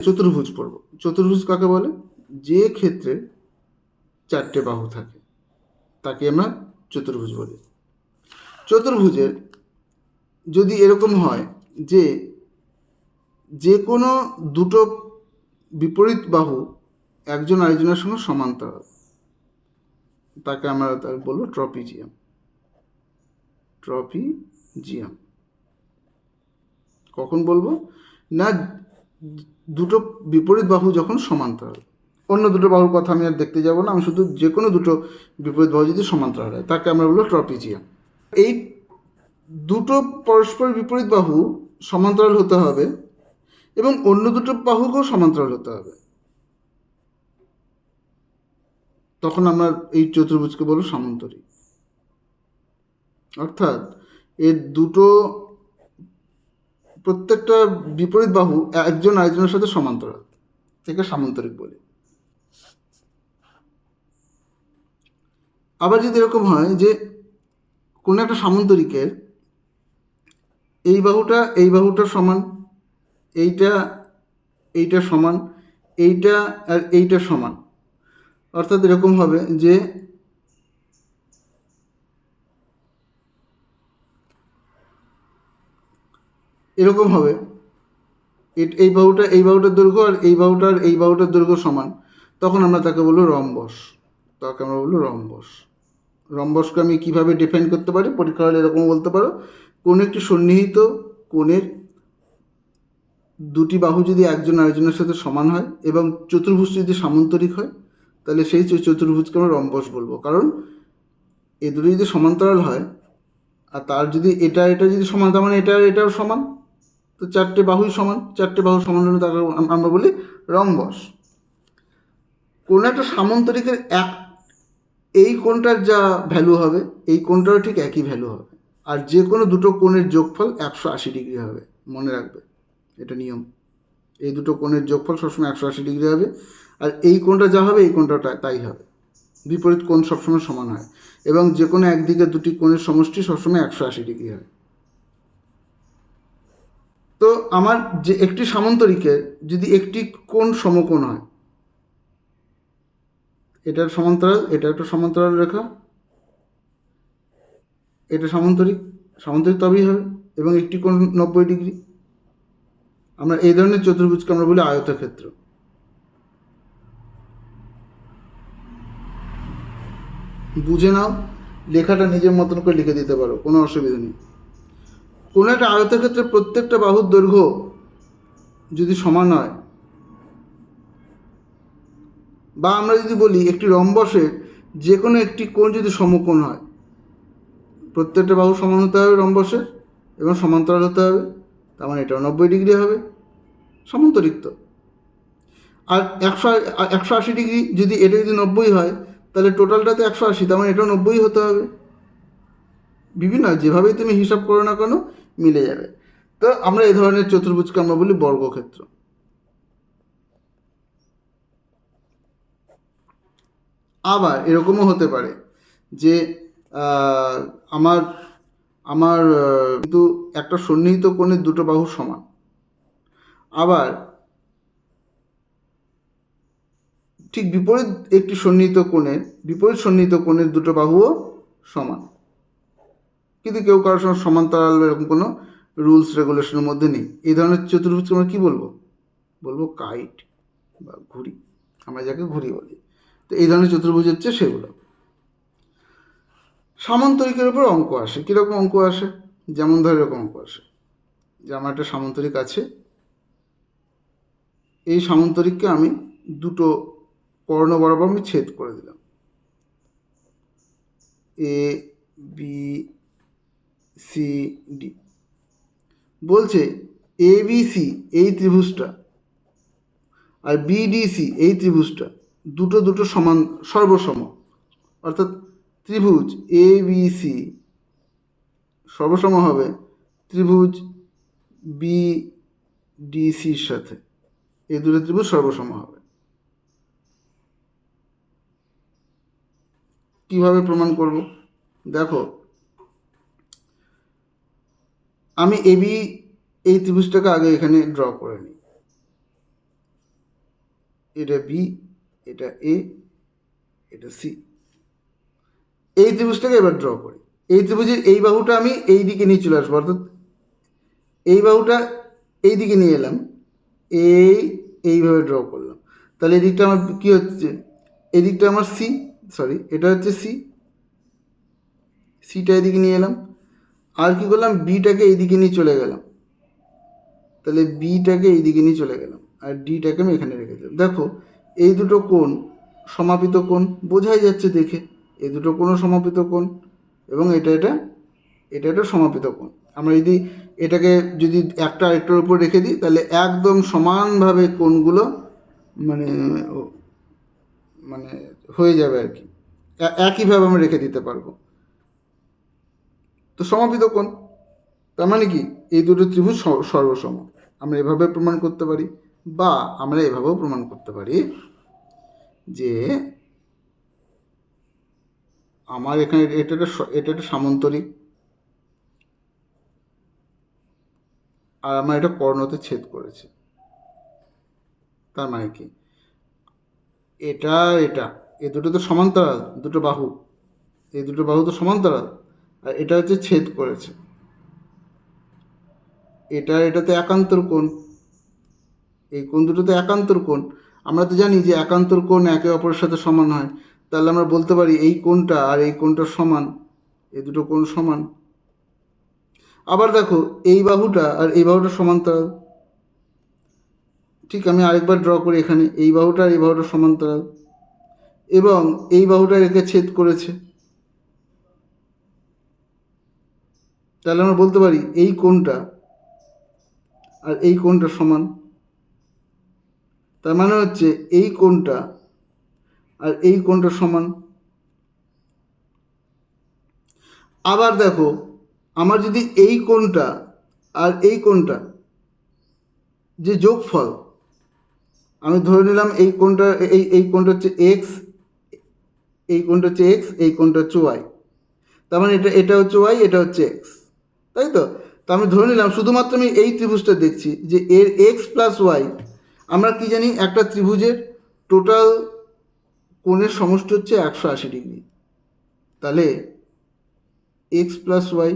চতুর্ভুজ পড়ব চতুর্ভুজ কাকে বলে? যে ক্ষেত্রে চারটে বাহু থাকে, তাকে আমরা চতুর্ভুজ বলি। চতুর্ভুজের যদি এরকম হয় যে যে কোনো দুটো বিপরীত বাহু একজন আরেকজনের সঙ্গে সমান্তরাল, তাকে আমরা তার বলব ট্রপিজিয়াম। ট্রপিজিয়াম। কখন বলব? না দুটো বিপরীত বাহু যখন সমান্তরাল অন্য দুটো বাহুর কথা আমি আর দেখতে যাব না, আমি শুধু যে কোনো দুটো বিপরীত বাহু যদি সমান্তরাল হয়, তাকে আমরা বলব ট্রপিজিয়াম এই দুটো পরস্পর বিপরীত বাহু সমান্তরাল হতে হবে এবং অন্য দুটো বাহুকেও সমান্তরাল হতে হবে। তখন আমরা এই চতুর্ভুজকে বলব সামন্তরিক অর্থাৎ এর দুটো প্রত্যেকটা বিপরীত বাহু একজন আরেকজনের সাথে সমান্তরাল। একে সামান্তরিক বলি। আবার যদি এরকম হয় যে কোনো একটা সামান্তরিকের এই বাহুটা এই বাহুটা সমান, এইটা এইটা সমান, এইটা আর এইটা সমান। অর্থাৎ এরকম হবে যে এরকম হবে। এই বাহুটা, এই বাহুটার দৈর্ঘ্য আর এই বাহুটার এই বাহুটার দৈর্ঘ্য সমান। তখন আমরা তাকে বলব রম্বস। তাকে আমরা বলব রম্বস। রম্বসকে আমি কীভাবে ডিফাইন করতে পারি? পরীক্ষা হলে এরকম বলতে পারো। কোন একটি সন্নিহিত কোণের দুটি বাহু যদি একজন আরেকজনের সাথে সমান হয় এবং চতুর্ভুজ যদি সামান্তরিক হয়, তাহলে সেই চতুর্ভুজকে আমরা রম্বস বলব। কারণ এ দুটো যদি সমান্তরাল হয়, আর তার যদি এটা এটা যদি সমান, তার মানে এটা এটাও সমান। তো চারটে বাহুই সমান, চারটে বাহু সমান হলে তাকে আমরা বলি রম্বস কোনো একটা সামন্তরিকের এক, এই কোণটার যা ভ্যালু হবে, এই কোণটারও ঠিক একই ভ্যালু হবে। আর যে কোনো দুটো কোণের যোগফল একশো আশি ডিগ্রি হবে, মনে রাখবে। এটা নিয়ম। এই দুটো কোণের যোগফল সবসময় একশো আশি ডিগ্রি হবে, আর এই কোণটা যা হবে, এই কোণটা তাই হবে। বিপরীত কোণ সবসময় সমান হয়। এবং যে কোনো একদিকে দুটি কোণের সমষ্টি সবসময় একশো আশি ডিগ্রি হয়। তো আমার যে একটি সামান্তরিকের যদি একটি কোণ সমকোণ হয়, এটার সমান্তরাল, এটা একটা সমান্তরাল রেখা, এটা সামান্তরিক সামান্তরিক তবেই হবে, এবং একটি কোণ নব্বই ডিগ্রি। আমরা এই ধরনের চতুর্ভুজকে আমরা বলি আয়তক্ষেত্র। বুঝে নাও, লেখাটা নিজের মতন করে লিখে দিতে পারো, কোনো অসুবিধা নেই। কোনো একটা আয়তক্ষেত্রে প্রত্যেকটা বাহুর দৈর্ঘ্য যদি সমান হয়, বা আমরা যদি বলি একটি রম্বসের যে কোনো একটি কোণ যদি সমকোণ হয়, প্রত্যেকটা বাহু সমান হতে হবে রম্বসের এবং সমান্তরাল হতে হবে, তার মানে এটা নব্বই ডিগ্রি হবে সমান্তরিক তো আর একশো একশো আশি ডিগ্রি যদি এটা যদি নব্বই হয়, তাহলে টোটালটা তো একশো আশি, তার মানে এটাও নব্বই হতে হবে। বিভিন্ন, যেভাবেই তুমি হিসাব করো না কেন মিলে যাবে। তো আমরা এই ধরনের চতুর্ভুজকে আমরা বলি বর্গক্ষেত্র। আবার এরকমও হতে পারে যে আমার আমার কিন্তু একটা সন্নিহিত কোণের দুটো বাহু সমান। আবার ঠিক বিপরীত একটি সন্নিহিত কোণের বিপরীত সন্নিহিত কোণের দুটো বাহুও সমান। কিন্তু কেউ কারোর সঙ্গে সমান্তরাল এরকম কোনো রুলস রেগুলেশনের মধ্যে নেই। এই ধরনের চতুর্ভুজকে আমরা কী বলব? বলব কাইট বা ঘুড়ি। আমরা যাকে ঘুড়ি বলি। তো এই ধরনের চতুর্ভুজ হচ্ছে সেগুলো। সামান্তরিকের উপর অঙ্ক আসে। কীরকম অঙ্ক আসে? যেমন ধর এরকম অঙ্ক আসে যে আমার একটা সামান্তরিক আছে। এই সামান্তরিককে আমি দুটো কর্ণ বরাবর আমি ছেদ করে দিলাম। এ বি সি ডি বলছে এ বি সি এই ত্রিভুজটা। আর বিডিসি এই ত্রিভুজটা। দুটো দুটো সমান, সর্বসম। অর্থাৎ ত্রিভুজ এ বি সি সর্বসম হবে ত্রিভুজ বি ডিসির সাথে। এই দুটো ত্রিভুজ সর্বসম হবে। কীভাবে প্রমাণ করব? দেখো আমি এবি এই ত্রিভুজটাকে আগে এখানে ড্র করে নিই। এটা বি এটা এ এটা সি এই ত্রিভুজটাকে এবার ড্র করি। এই ত্রিভুজের এই বাহুটা আমি এই দিকে নিয়ে চলে আসব, অর্থাৎ এই বাহুটা এই দিকে নিয়ে এলাম। এই, এইভাবে ড্র করলাম। তাহলে এদিকটা আমার কী হচ্ছে? এদিকটা আমার সি সরি এটা হচ্ছে সি সিটা এদিকে নিয়ে এলাম। আর কি করলাম? বিটাকে এইদিকে নিয়ে চলে গেলাম। তাহলে বিটাকে এইদিকে নিয়ে চলে গেলাম। আর ডিটাকে আমি এখানে রেখে দিলাম। দেখো, এই দুটো কোণ সমাপিত কোণ বোঝাই যাচ্ছে দেখে। এই দুটো কোণও সমাপিত কোণ এবং এটা এটা এটা একটা সমাপিত কোণ। আমরা যদি এটাকে যদি একটা আরেকটার উপর রেখে দিই, তাহলে একদম সমানভাবে কোণগুলো মানে মানে হয়ে যাবে আর কি। একইভাবে আমরা রেখে দিতে পারব। তো সমাপিত কোণ? তার মানে কি? এই দুটো ত্রিভুজ সর্বসম। আমরা এভাবে প্রমাণ করতে পারি, বা আমরা এভাবেও প্রমাণ করতে পারি যে আমার এখানে এটা এটা একটা সামন্তরিক আর আমার এটা কর্ণতে ছেদ করেছে। তার মানে কি? এটা এটা, এ দুটো তো সমান্তরাল, দুটো বাহু এই দুটো বাহু তো সমান্তরাল। আর এটা হচ্ছে ছেদ করেছে। এটা, এটাতে একান্তর কোণ। এই কোণ দুটোতে একান্তর কোণ। আমরা তো জানি যে একান্তর কোণ একে অপরের সাথে সমান হয়। তাহলে আমরা বলতে পারি এই কোণটা আর এই কোণটা সমান এই দুটো কোণ সমান। আবার দেখো, এই বাহুটা আর এই বাহুটা সমান্তরাল। ঠিক আমি আরেকবার ড্র করি এখানে, এই বাহুটা আর এই বাহুটা সমান্তরাল। এবং এই বাহুটা একে ছেদ করেছে। তাহলে আমরা বলতে পারি এই কোণটা আর এই কোণটা সমান। তার মানে হচ্ছে এই কোণটা আর এই কোণটা সমান। আবার দেখো, আমার যদি এই কোণটা আর এই কোণটা যে যোগফল, আমি ধরে নিলাম এই কোণটা, এই এই কোণটা হচ্ছে এক্স এই কোণটা হচ্ছে এক্স এই কোণটা হচ্ছে ওয়াই তার মানে এটা এটা হচ্ছে ওয়াই এটা হচ্ছে এক্স তাই তো? তো আমি ধরে নিলাম, শুধুমাত্র আমি এই ত্রিভুজটা দেখছি যে এর এক্স প্লাস ওয়াই আমরা কি জানি একটা ত্রিভুজের টোটাল কোণের সমষ্টি হচ্ছে একশো আশি ডিগ্রি। তাহলে এক্স প্লাস ওয়াই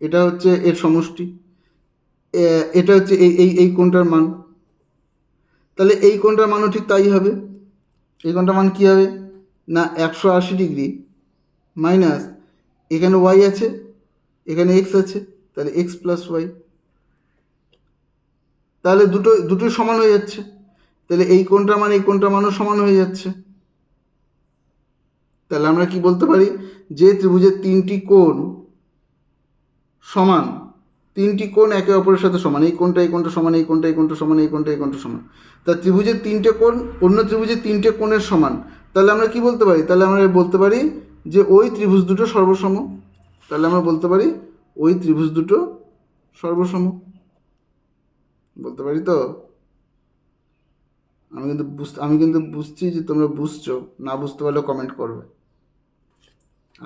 এটা হচ্ছে এর সমষ্টি এটা হচ্ছে এই এই এই কোণটার মান। তাহলে এই কোণটার মানও ঠিক তাই হবে। এই কোণটার মান কী হবে? না, একশো আশি ডিগ্রি মাইনাস এখানে ওয়াই আছে, এখানে এক্স আছে, তাহলে এক্স প্লাস ওয়াই তাহলে দুটো দুটোই সমান হয়ে যাচ্ছে। তাহলে এই কোনটা মান এই কোনটা মানও সমান হয়ে যাচ্ছে। তাহলে আমরা কি বলতে পারি? যে ত্রিভুজের তিনটি কোণ সমান, তিনটি কোণ একে অপরের সাথে সমান, এই কোণটা এই কোণটা সমান, এই কোণটা এই কোণটা সমান, এই কোণটা এই কোণটা সমান। তা ত্রিভুজের তিনটে কোণ, অন্য ত্রিভুজের তিনটে কোণের সমান। তাহলে আমরা কি বলতে পারি? তাহলে আমরা বলতে পারি যে ওই ত্রিভুজ দুটো সর্বসম, তাহলে আমরা বলতে পারি ওই ত্রিভুজ দুটো সর্বসম। বলতে পারি তো? আমি কিন্তু বুঝ আমি কিন্তু বুঝছি যে তোমরা বুঝছ, না বুঝতে পারলে কমেন্ট করবে।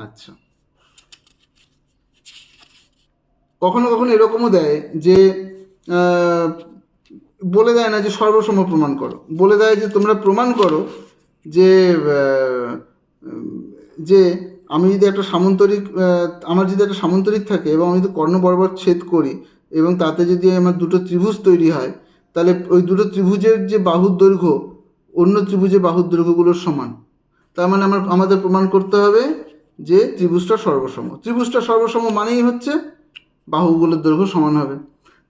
আচ্ছা। কখনো কখনো এরকমও দেয় যে বলে দেয় না যে সর্বসম প্রমাণ করো। বলে দেয় যে তোমরা প্রমাণ করো যে যে আমি যদি একটা সামন্তরিক আমার যদি একটা সামন্তরিক থাকে এবং আমি যদি কর্ণ বরাবর ছেদ করি এবং তাতে যদি আমার দুটো ত্রিভুজ তৈরি হয়, তাহলে ওই দুটো ত্রিভুজের যে বাহুর দৈর্ঘ্য অন্য ত্রিভুজের বাহুর দৈর্ঘ্যগুলোর সমান। তার মানে আমার, আমাদের প্রমাণ করতে হবে যে ত্রিভুজটা সর্বসম। ত্রিভুজটা সর্বসম মানেই হচ্ছে বাহুগুলোর দৈর্ঘ্য সমান হবে।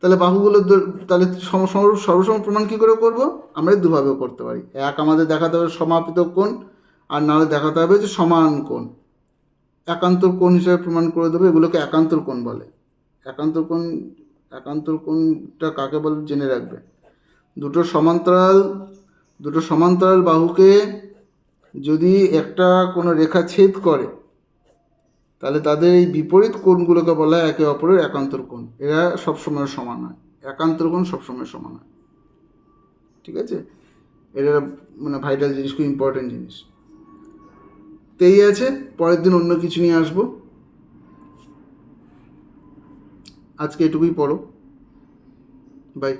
তাহলে বাহুগুলোর তাহলে সম- সম- সর্বসম প্রমাণ কী করে করব? আমরা দুভাবেও করতে পারি। এক আমাদের দেখাতে হবে সমাপিত কোণ আর নাহলে দেখাতে হবে যে সমান কোণ। একান্তর কোণ হিসাবে প্রমাণ করে দেবে, এগুলোকে একান্তর কোণ বলে। একান্তর কোণ, একান্তর কোণটা কাকে বলে জেনে রাখবে? দুটো সমান্তরাল দুটো সমান্তরাল বাহুকে যদি একটা কোনো রেখা ছেদ করে, তাহলে তাদের এই বিপরীত কোণগুলোকে বলা হয় একে অপরের একান্তর কোণ। এরা সবসময় সমান হয়। একান্তর কোণ সবসময় সমান হয়। ঠিক আছে? এটা মানে ভাইটাল জিনিস, খুব ইম্পর্টেন্ট জিনিস। এই আছে পরের দিন অন্য কিছু নিয়ে আসব। আজকে এটুকুই পড়ো। বাই